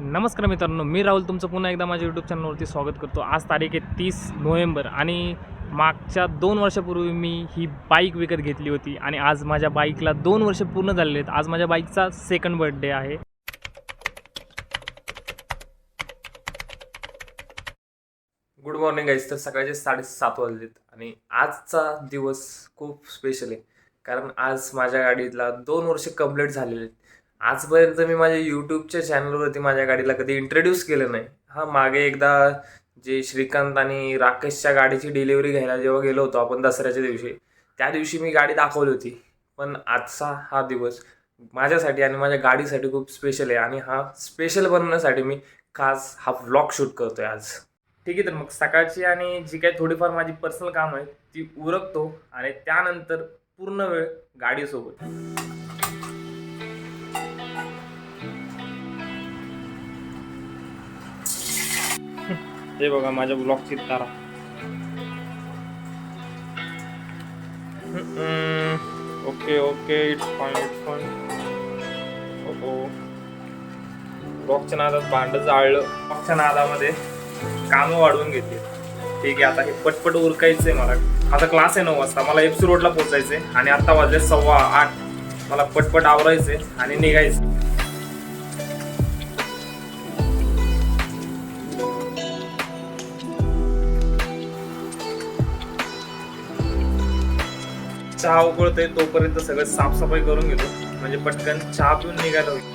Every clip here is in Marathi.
नमस्कार मित्रांनो मी राहुल तुमचं पुन्हा एकदा माझ्या यूट्यूब चॅनलवरती स्वागत करतो. आज तारीख आहे तीस नोव्हेंबर आणि मागच्या दोन वर्षापूर्वी मी ही बाईक विकत घेतली होती आणि आज माझ्या बाईकला दोन वर्ष पूर्ण झालेले आहेत. आज माझ्या बाईकचा सेकंड बर्थडे आहे. गुड मॉर्निंग गाईज तर सकाळचे साडेसात वाजलेत आणि आजचा दिवस खूप स्पेशल आहे. कारण आज माझ्या गाडीला दोन वर्ष कंप्लीट झालेले आहेत. आजपर्यंत मी माझ्या यूट्यूबच्या चॅनलवरती माझ्या गाडीला कधी इंट्रोड्यूस केलं नाही. हा मागे एकदा जे श्रीकांत आणि राकेशच्या गाडीची डिलिव्हरी घ्यायला जेव्हा गेलो होतो आपण दसऱ्याच्या दिवशी त्या दिवशी मी गाडी दाखवली होती. पण आजचा हा दिवस माझ्यासाठी आणि माझ्या गाडीसाठी खूप स्पेशल आहे आणि हा स्पेशल बनवण्यासाठी मी खास हा व्लॉग शूट करतोय आज. ठीक आहे तर मग सकाळची आणि जी काही थोडीफार माझी पर्सनल काम आहे ती उरकतो आणि त्यानंतर पूर्ण वेळ गाडीसोबत. ते बघा माझ्या ब्लॉगची तारा. Okay okay it's fine it's fine ओहो ब्लॉकच्या नादात भांड जाळलं. ब्लॉकच्या नादामध्ये कामं वाढवून घेते ठीक आहे आता हे पटपट उरकायचंय मला. आता क्लास आहे नऊ वाजता. मला एफसी रोडला पोहोचायचंय आणि आता वाजले सव्वा आठ. मला पटपट आवरायचंय आणि निघायचं चहा उकळतोय तोपर्यंत सगळं साफसफाई करून घेतो. म्हणजे पटकन चहा पिऊन निघायला होईल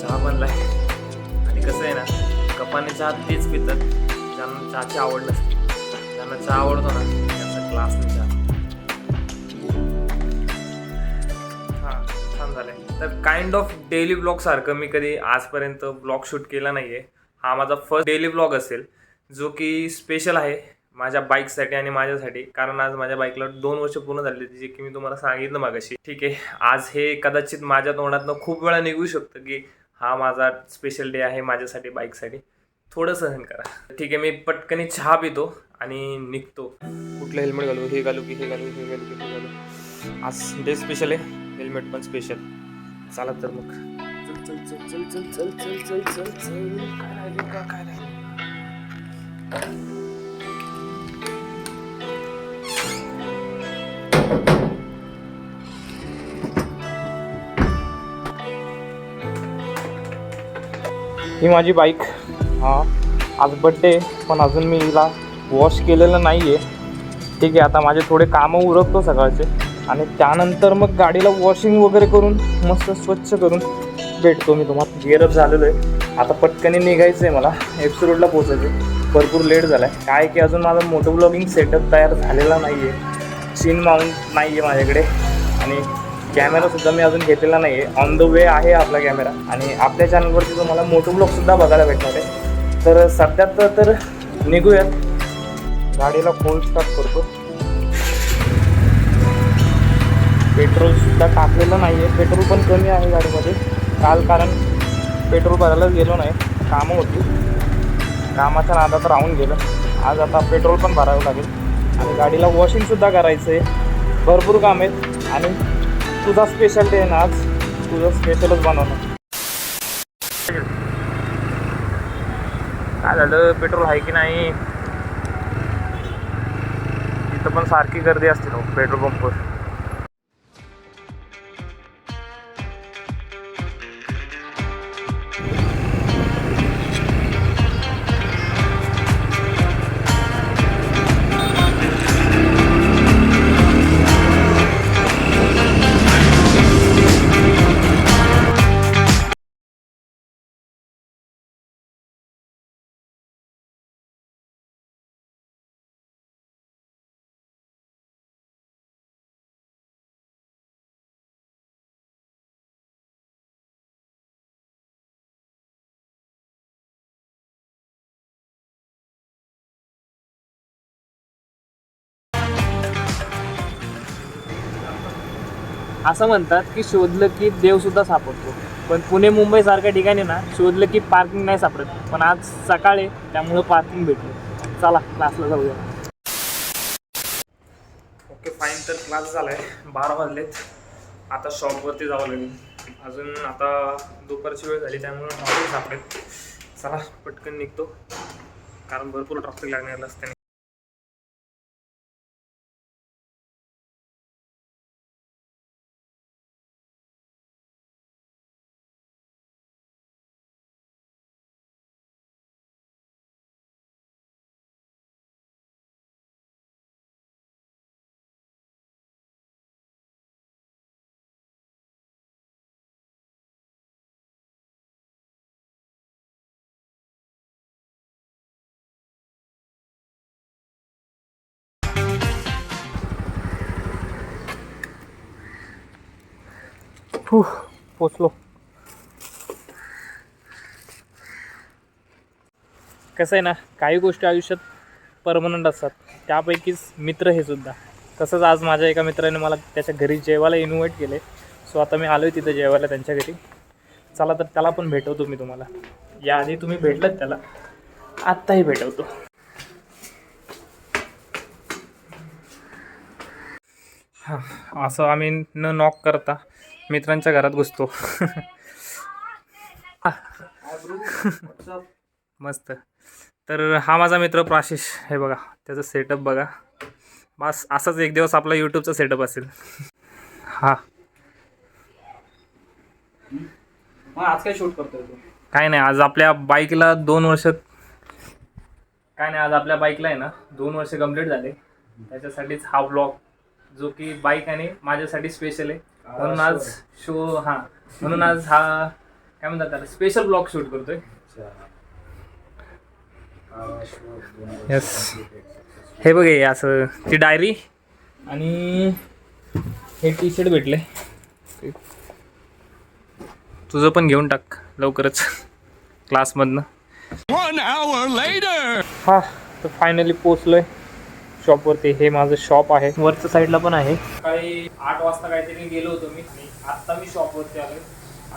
चहा बनलाय. आणि कसं आहे ना कपाने चहा तेच पितात ज्यांना चहाची आवड नसते. ज्यांना चहा आवडतो ना त्यांचा क्लास नाही चहा. तर काइंड ऑफ डेली ब्लॉग सारखं मी कधी आजपर्यंत ब्लॉग शूट केला नाही आहे हा माझा फर्स्ट डेली ब्लॉग असेल जो की स्पेशल आहे माझ्या बाईकसाठी आणि माझ्यासाठी. कारण आज माझ्या बाईकला दोन वर्ष पूर्ण झाली जे की मी तुम्हाला सांगितलं मागाशी. ठीक आहे आज हे कदाचित माझ्या तोंडातनं खूप वेळा निघू शकतं की हा माझा स्पेशल डे आहे माझ्यासाठी बाईकसाठी थोडं सहन करा. ठीक आहे मी पटकनी चहा पितो आणि निघतो. कुठलं हेल्मेट घालू? हे घालू की हे घालू हे घालू की हे घालू? आज डे स्पेशल आहे हेल्मेट पण स्पेशल चला तर मग. चल चल चल चल चल चल चल चल चल काय राहिलं का काय राहिलं? ही माझी बाईक. हा. आज बड्डे पण अजून मी हिला वॉश केलेलं नाही आहे ठीक आहे आता माझे थोडे कामं उरकतो सकाळचे. आणि त्यानंतर मग गाडीला वॉशिंग वगैरे करून मस्त स्वच्छ करून भेटतो मी तुम्हाला. गिअरअप झालेलो आहे. आता पटकनी निघायचं आहे मला. एफ सी रोडला पोचायचं भरपूर लेट झाला आहे काय की अजून माझा मोटो ब्लॉगिंग सेटअप तयार झालेला नाही आहे सीन माउंट नाही आहे माझ्याकडे. आणि कॅमेरासुद्धा मी अजून घेतलेला नाही आहे ऑन द वे आहे आपला कॅमेरा आणि आपल्या चॅनलवरती तुम्हाला मोटो ब्लॉगसुद्धा बघायला भेटणार आहे. तर सध्या तर निघूयात. गाडीला फोन स्टार्ट करतो. पेट्रोलसुद्धा टाकलेलं नाही आहे पेट्रोल पण कमी आहे गाडीमध्ये. काल कारण पेट्रोल भरायला गेलो नाही. कामं होती. कामाच्या नादात राहून गेलं. आज आता पेट्रोल पण भरावं लागेल. आणि गाडीला वॉशिंगसुद्धा करायचं आहे भरपूर काम आहेत. आणि तुझा स्पेशल डे आहे ना आज. तुझं स्पेशलच बनवणं काय झालं? पेट्रोल आहे की नाही? तिथं पण सारखी गर्दी असते ना पेट्रोल पंपवर. असं म्हणतात की शोधलं की देवसुद्धा सापडतो. पण पुणे मुंबई सारख्या ठिकाणी ना शोधलं की पार्किंग नाही सापडत. पण आज सकाळी त्यामुळं पार्किंग भेटलं. चला क्लासला जाऊया. ओके फाईन तर क्लास झालाय. बारा वाजलेत. आता शॉपवरती जावं लागेल. अजून आता दुपारची वेळ झाली त्यामुळे हॉटेल सापडेल. चला पटकन निघतो. कारण भरपूर ट्रॉफिक लागणार रस्त्याने. पोचलो कसं आहे ना काही गोष्टी आयुष्यात परमनंट असतात. त्यापैकीच मित्र हे सुद्धा. तसंच आज माझ्या एका मित्राने मला त्याच्या घरी जेवायला इन्व्हाइट केले. सो आता मी आलो आहे तिथं जेवायला त्यांच्या घरी. चला तर त्याला पण भेटवतो मी तुम्हाला. याआधी तुम्ही भेटलात त्याला. आत्ताही भेटवतो. हां असं आम्ही न नॉक करता मित्रांच्या घरात घुसतो. मस्त. तर हा माझा मित्र प्राशिष हे बघा त्याचं सेटअप बघा. बस असाच एक दिवस आपला यूट्यूबचा सेटअप असेल. हा. आज काय शूट करतोय काय नाही आज आपल्या बाईकला दोन वर्ष काय नाही आज आपल्या बाईकला आहे ना दोन वर्ष कंप्लीट झाले. त्याच्यासाठीच हा ब्लॉग जो की बाईक आणि माझ्यासाठी स्पेशल आहे. म्हणून आज शो हा. म्हणून आज हा काय म्हणतात त्याला स्पेशल ब्लॉग शूट करतोय. येस हे बघ हे असं ती डायरी आणि हे टी शर्ट भेटले तुझं पण घेऊन टाक लवकरच. क्लासमधनं हा तर फायनली पोचलोय शॉपवरती हे माझं शॉप आहे. वरच्या साईडला पण आहे. सकाळी आठ वाजता काहीतरी गेलो होतो मी. आणि आत्ता मी शॉपवरती आलोय.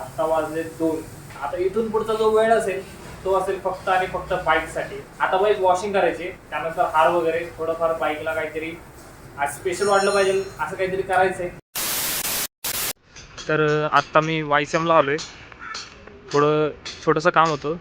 आत्ता वाजले दोन. आता इथून पुढचा जो वेळ असेल तो असेल फक्त आणि फक्त बाईकसाठी आता बाईक वॉशिंग करायची. त्यानंतर हार वगैरे थोडंफार बाईकला काहीतरी. आज स्पेशल वाटलं पाहिजे. असं काहीतरी करायचंय. तर आत्ता मी वायसमला आलोय. थोडं छोटंसं काम होतं.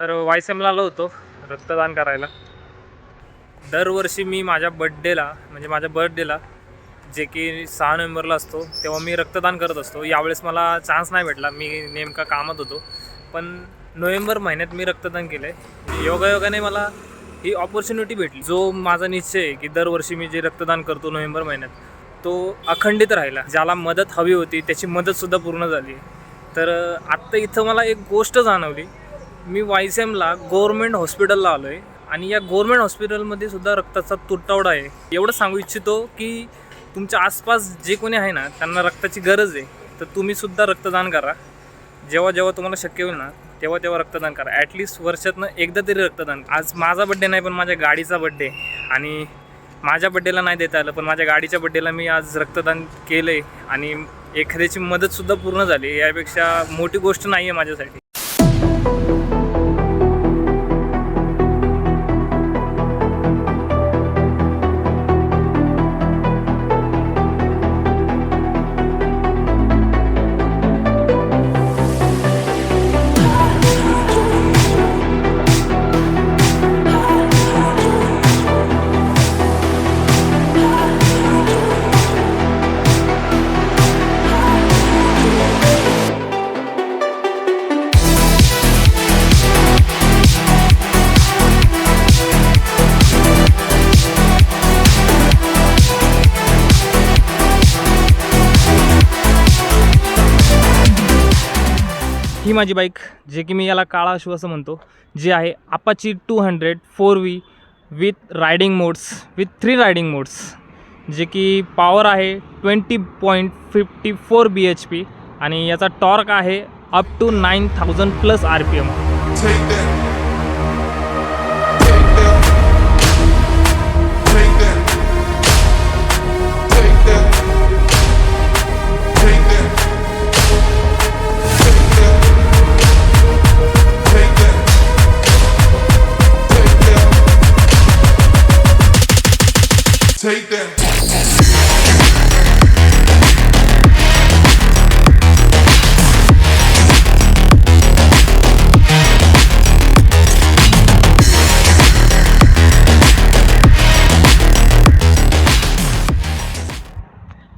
तर वायसेमला आलो होतो रक्तदान करायला. दरवर्षी मी माझ्या बड्डेला म्हणजे माझ्या बर्थडेला जे की सहा नोव्हेंबरला असतो तेव्हा मी रक्तदान करत असतो. यावेळेस मला चान्स नाही भेटला. मी नेमका कामात होतो. पण नोव्हेंबर महिन्यात मी रक्तदान केलं आहे योगायोगाने मला ही ऑपॉर्च्युनिटी भेटली. जो माझा निश्चय आहे की दरवर्षी मी जे रक्तदान करतो नोव्हेंबर महिन्यात तो अखंडित राहिला. ज्याला मदत हवी होती त्याची मदतसुद्धा पूर्ण झाली तर आत्ता इथं मला एक गोष्ट जाणवली. मी वायसेमला गव्हर्मेंट हॉस्पिटलला आलो आहे आणि या गव्हर्मेंट हॉस्पिटलमध्ये सुद्धा रक्ताचा तुटवडा आहे. एवढं सांगू इच्छितो की तुमच्या आसपास जे कोणी आहे ना त्यांना रक्ताची गरज आहे. तर तुम्हीसुद्धा रक्तदान करा. जेव्हा जेव्हा तुम्हाला शक्य होईल ना तेव्हा तेव्हा रक्तदान करा. ॲटलिस्ट वर्षातनं एकदा तरी रक्तदान आज माझा बड्डे नाही पण माझ्या गाडीचा बड्डे आणि माझ्या बड्डेला नाही देता आलं पण माझ्या गाडीच्या बड्डेला मी आज रक्तदान केलं आहे आणि एखाद्याची मदतसुद्धा पूर्ण झाली. यापेक्षा मोठी गोष्ट नाही आहे माझ्यासाठी. ही माझी बाईक जे की मी याला काळा शू असं म्हणतो जी आहे Apache two hundred four V with riding modes with three riding modes जे की पॉवर आहे twenty point fifty four B H P आणि याचा टॉर्क आहे up to nine thousand plus R P M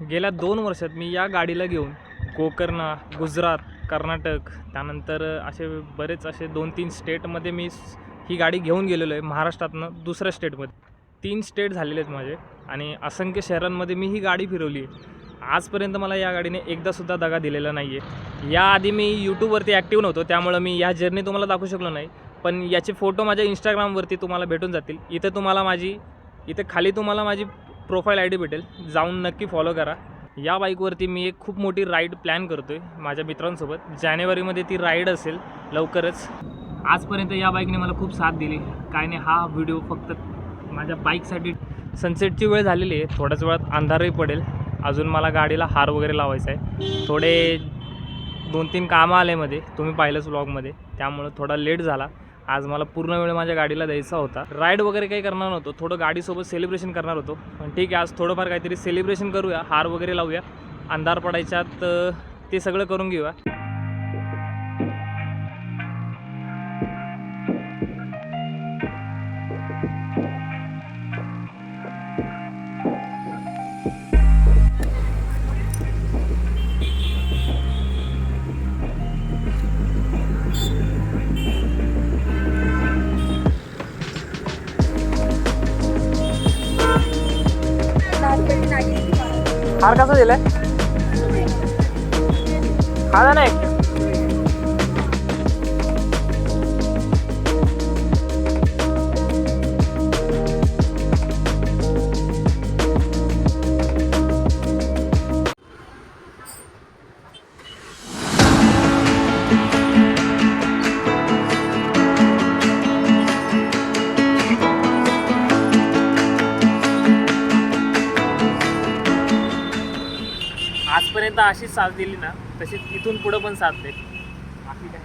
गेल्या दोन वर्षात मी या गाडीला घेऊन गोकर्ण गुजरात कर्नाटक त्यानंतर असे बरेच असे दोन तीन स्टेटमध्ये मी ही गाडी घेऊन गेलेलो आहे महाराष्ट्रातनं दुसऱ्या स्टेटमध्ये. तीन स्टेट झालेले आहेत माझे आणि असंख्य शहरांमध्ये मी ही गाडी फिरवली आहे. आजपर्यंत मला या गाडीने एकदासुद्धा दगा दिलेला नाही आहे याआधी मी यूट्यूबवरती ॲक्टिव्ह नव्हतो त्यामुळं मी या जर्नी तुम्हाला दाखवू शकलो नाही. पण याचे फोटो माझ्या इंस्टाग्रामवरती तुम्हाला भेटून जातील. इथं तुम्हाला माझी इथे खाली तुम्हाला माझी प्रोफाईल आय डी भेटेल. जाऊन नक्की फॉलो करा. या बाईकवरती मी एक खूप मोठी राईड प्लॅन करतो आहे माझ्या मित्रांसोबत. जानेवारीमध्ये ती राईड असेल लवकरच. आजपर्यंत या बाईकने मला खूप साथ दिली. काय नाही हा व्हिडिओ फक्त माझ्या बाईकसाठी सनसेटची वेळ झालेली आहे. थोड्याच वेळात अंधारही पडेल. अजून मला गाडीला हार वगैरे लावायचा आहे. थोडे दोन तीन कामं आले मध्ये. तुम्ही पाहिलंच व्लॉगमध्ये त्यामुळं थोडा लेट झाला. आज मला पूर्ण वेळ माझ्या गाडीला द्यायचा होता. राईड वगैरे काही करणार नव्हतो. थोडं गाडीसोबत सेलिब्रेशन करणार होतो. पण ठीक आहे आज थोडंफार काहीतरी सेलिब्रेशन करूया. हार वगैरे लावूया. अंधार पडायच्यात ते सगळं करून घेऊया. কার কাছে দিলে খাজা নেই एक आजपर्यंत अशीच साथ दिली ना तशीच इथून पुढं पण साथ दे बाकी काय?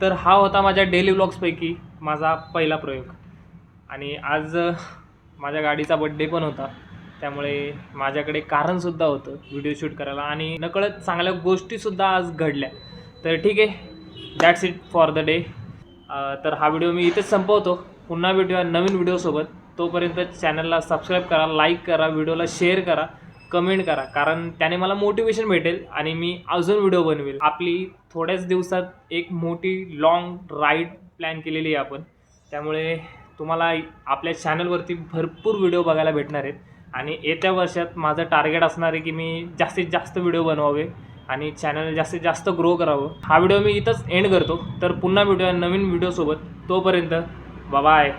तर हा होता माझ्या डेली व्लॉग्सपैकी माझा पहिला प्रयोग. आणि आज माझ्या गाडीचा बड्डे पण होता. त्यामुळे माझ्याकडे कारणसुद्धा होतं व्हिडिओ शूट करायला. आणि नकळत चांगल्या गोष्टीसुद्धा आज घडल्या. तर ठीक आहे that's it for the day तर हा व्हिडिओ मी इथेच संपवतो. पुन्हा भेटूया नवीन व्हिडिओसोबत तोपर्यंत चॅनलला सबस्क्राईब करा लाईक करा व्हिडिओला शेअर करा. कमेंट करा. कारण त्याने मला मोटिवेशन भेटेल आणि मी अजून व्हिडिओ बनवेल. आपली थोड्याच दिवसात एक मोठी लाँग राईड प्लॅन केलेली आहे आपण. त्यामुळे तुम्हाला आपल्या चॅनलवरती भरपूर व्हिडिओ बघायला भेटणार आहेत. आणि येत्या वर्षात माझं टार्गेट असणार आहे की मी जास्तीत जास्त व्हिडिओ बनवावे आणि चॅनल जास्तीत जास्त ग्रो करावं. हा व्हिडिओ मी इथंच एंड करतो. तर पुन्हा व्हिडिओ नवीन व्हिडिओसोबत. तोपर्यंत बाय